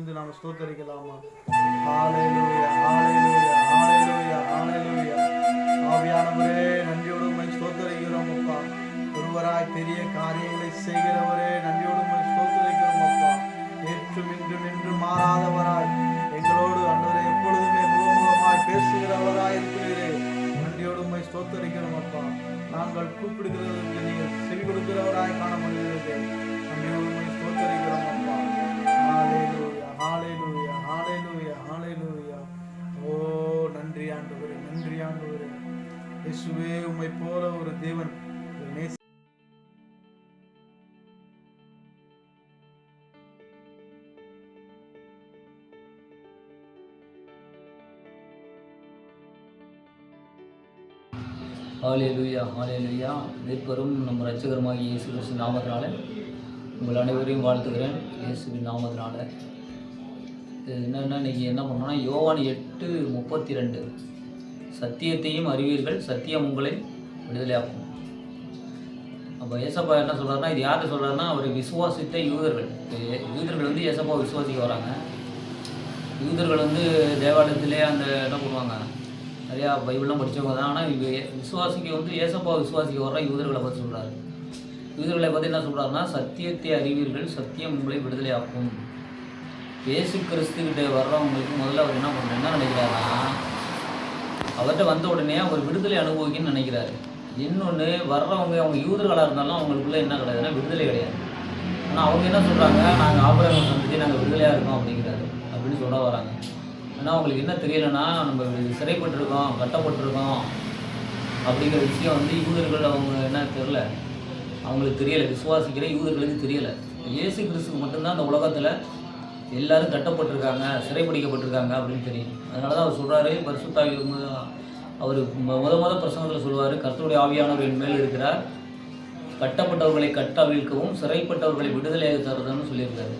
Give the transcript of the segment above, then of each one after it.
கரங்களை நாம் ஸ்தோத்தரிக்கலாமா? ஆவியானவரே நன்றியோடு உம்மை ஸ்தோத்தரிக்கிறோம் அப்பா ஒருவராய் பெரிய காரியங்களை செய்கிறவரே நன்றியோடு உம்மை ஸ்தோத்தரிக்கிறோம் அப்பா நேற்றும் இன்றும் என்றும் மாறாதவராய் எங்களோடு அன்றரை எப்பொழுதுமே முகமுகமாய் பேசுகிறவராய் இருக்கிறீரே. நன்றியோடு ஸ்தோத்தரிக்கிறோம் அப்பா நாங்கள் கூப்பிடுகிறதற்கு நீங்கள் செவி கொடுக்கிறவராய் காணப்படுகிறது நன்றியோடு ஹாலே லூயா ஹாலே லூயா மீட்பரும் நம்ம ரட்சகருமாகிய இயேசு கிறிஸ்து நாமத்தினால உங்கள் அனைவரையும் வாழ்த்துக்கிறேன் இயேசுவின் நாமத்தினால. இது என்னென்னா இன்றைக்கி என்ன பண்ணோம்னா யோவான் எட்டு முப்பத்தி ரெண்டு சத்தியத்தையும் அறிவீர்கள் சத்தியம் உங்களை விடுதலையாக்கும் அப்போ ஏசப்பா என்ன சொல்கிறாருன்னா இது யார்கிட்ட சொல்கிறாருன்னா அவர் விசுவாசித்த யூதர்கள். யூதர்கள் வந்து ஏசப்பா விசுவாசிக்க வராங்க. யூதர்கள் வந்து தேவாலயத்திலே அந்த என்ன பண்ணுவாங்க நிறையா பைபிள்லாம் படித்தவங்க தான். ஆனால் இவ விசுவாசிக்க வந்து ஏசப்பா விசுவாசிக்க வர்ற யூதர்களை பற்றி சொல்கிறாரு யூதர்களை பற்றி என்ன சொல்கிறாருன்னா சத்தியத்தை அறிவீர்கள் சத்தியம் உங்களை விடுதலை ஆக்கும் இயேசு கிறிஸ்துக்கிட்ட வர்றவங்களுக்கு முதல்ல அவர் என்ன பண்ண என்ன நினைக்கிறாருன்னா அவர்கிட்ட வந்த உடனே அவர் விடுதலை அனுபவிக்கணும்னு நினைக்கிறாரு. இன்னொன்று வர்றவங்க அவங்க யூதர்களாக இருந்தாலும் அவங்களுக்குள்ளே என்ன கிடையாதுன்னா விடுதலை கிடையாது. ஆனால் அவங்க என்ன சொல்கிறாங்க நாங்கள் ஆபரகம் சந்திச்சு நாங்கள் விடுதலையாக இருக்கோம் அப்படிங்கிறாரு. அப்படின்னு சொல்ல வராங்க. ஆனால் அவங்களுக்கு என்ன தெரியலைன்னா நம்ம சிறைப்பட்டிருக்கோம் கட்டப்பட்டிருக்கோம் அப்படிங்கிற விஷயம் வந்து யூதர்கள் அவங்க என்ன தெரில அவங்களுக்கு தெரியலை விசுவாசிக்கிற யூதர்களுக்கு தெரியலை. இயேசு கிறிஸ்துக்கு மட்டும்தான் அந்த உலகத்தில் எல்லாரும் கட்டப்பட்டிருக்காங்க சிறைப்பிடிக்கப்பட்டிருக்காங்க அப்படின்னு தெரியும். அதனால தான் அவர் சொல்கிறாரு பரிசுத்தாவி அவர் முத முத பிரசங்கத்தில் சொல்லுவார் கர்த்தருடைய ஆவியானவர் என் மேல் இருக்கிறார். கட்டப்பட்டவர்களை கட்டவிழ்க்கவும் சிறைப்பட்டவர்களை விடுதலையாக தருதுன்னு சொல்லியிருக்காரு.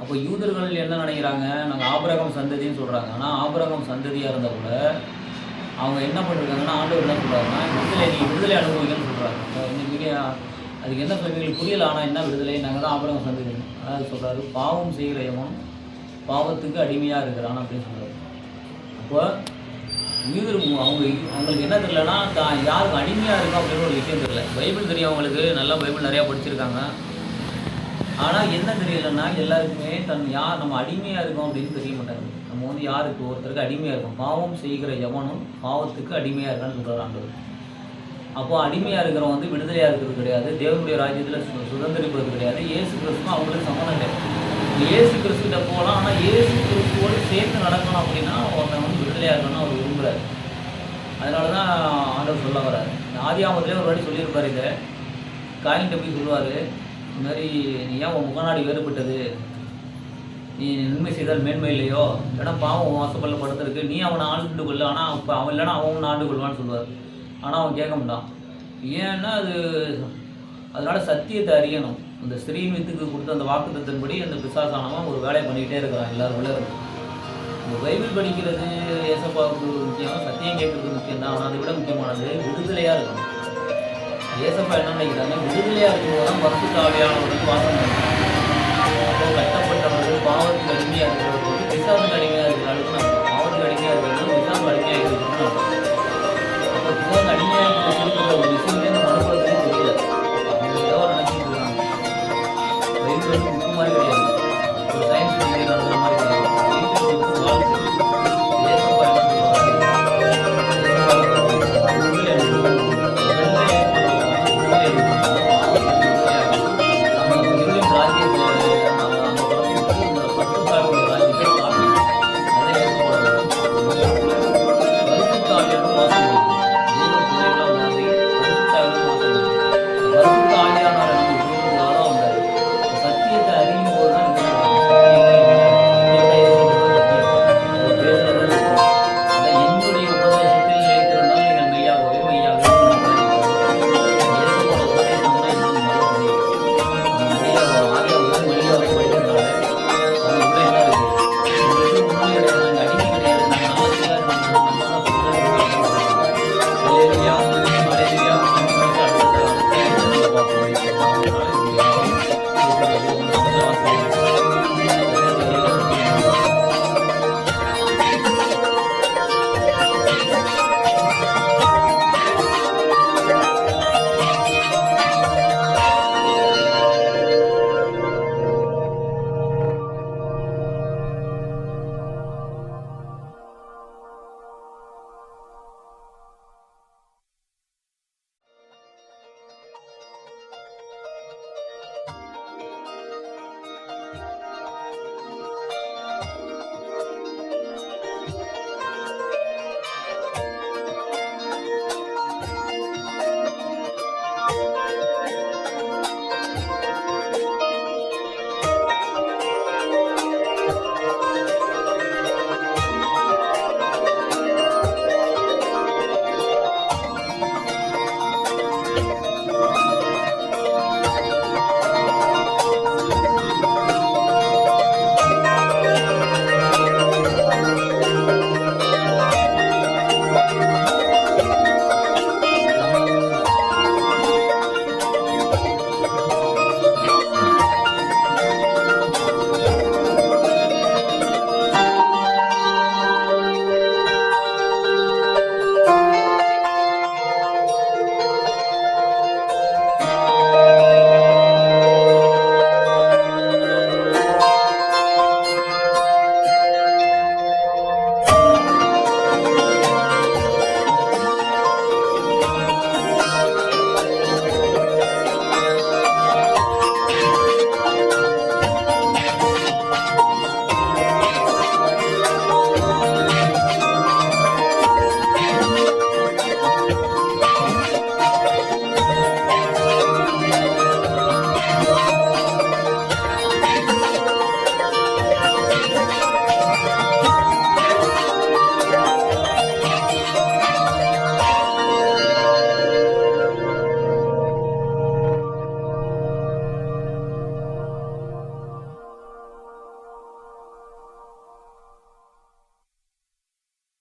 அப்போ யூதர்கள் என்ன நினைக்கிறாங்க? நாங்கள் ஆபரகம் சந்ததின்னு சொல்கிறாங்க ஆனால் ஆபரகம் சந்ததியாக இருந்தால் கூட அவங்க என்ன பண்ணிருக்காங்கன்னா ஆண்டவர் என்ன சொல்கிறாங்கன்னா விடுதலை நீ விடுதலை அனுபவிக்கன்னு சொல்கிறாங்க நீங்கள் அதுக்கு என்ன சொல்றீங்க புரியல ஆனால் என்ன விடுதலை? நாங்கள் தான் ஆபரகம் சந்ததி. அதாவது சொல்கிறாரு பாவம் செய்கிற எவன் பாவத்துக்கு அடிமையாக இருக்கிறான் அப்படின்னு சொல்கிறாரு அப்போ யூதர் அவங்க அவங்களுக்கு என்ன தெரியலன்னா தான் யாருக்கு அடிமையாக இருக்கும் அப்படின்னு ஒரு விஷயம் தெரியல. பைபிள் தெரியும் அவங்களுக்கு நல்லா பைபிள் நிறையா படிச்சிருக்காங்க. ஆனால் என்ன தெரியலன்னா எல்லாருக்குமே தன் யார் நம்ம அடிமையாக இருக்கோம் அப்படின்னு தெரிய மாட்டாங்க. நம்ம வந்து யாருக்கு? ஒருத்தருக்கு அடிமையாக இருக்கும். பாவம் செய்கிற எவனும் பாவத்துக்கு அடிமையாக இருக்கான்னு சொல்கிறாங்க ஆண்டவர். அப்போ அடிமையாக இருக்கிறவன் வந்து விடுதலையாக இருக்கிறது கிடையாது. தேவனுடைய ராஜ்யத்தில் சு சுதந்திரிப்பது கிடையாது. ஏசு கிறிஸ்துவும் அவங்களுக்கு சம்மந்தம் கிடையாது ஏசு கிறிஸ்துகிட்ட போகலாம் ஆனால் ஏசு கிறிஸ்துவோடு சேர்த்து நடக்கணும் அப்படின்னா ஒருத்தன் வந்து விடுதலையாக இருக்கணும்னு அவர் விரும்புகிறார் அதனால தான் ஆண்டவர் சொல்ல வர்றாரு. ஆதி ஆமத்திலே ஒரு வாட்டி சொல்லியிருப்பார் இதை. காயின் போய் சொல்லுவார். இந்த மாதிரி நீ ஏன் உன் முகநாடி வேறுபட்டது? நீ நன்மை செய்தால் மேன்மை இல்லையோ? இல்லைனா பாவம் உன் வாசப்பல்ல படுத்திருக்கு. நீ அவனை ஆண்டு கொள்ள. ஆனால் இப்போ அவன் இல்லைனா அவன் உன்னை ஆண்டு கொள்வான்னு சொல்லுவார். ஆனால் அவன் கேட்க மாட்டான். ஏன்னா அது அதனால் சத்தியத்தை அறியணும். அந்த ஸ்ரீமித்துக்கு கொடுத்த அந்த வாக்குத்தத்தின்படி அந்த பிசாசானவன் ஒரு வேலையை பண்ணிக்கிட்டே இருக்கிறான். எல்லாரும் உள்ள இந்த பைபிள் படிக்கிறது ஏசப்பாவுக்கு முக்கியம். சத்தியம் கேட்கறது முக்கியம் தான் ஆனால் அதை விட முக்கியமானது விடுதலையாக இருக்கணும். ஏசப்பா என்ன நினைக்கிறாங்க? விடுதலையாக இருக்கும்போது தான் பத்து தாவியானவர்கள் வாசம் பண்ணுறாங்க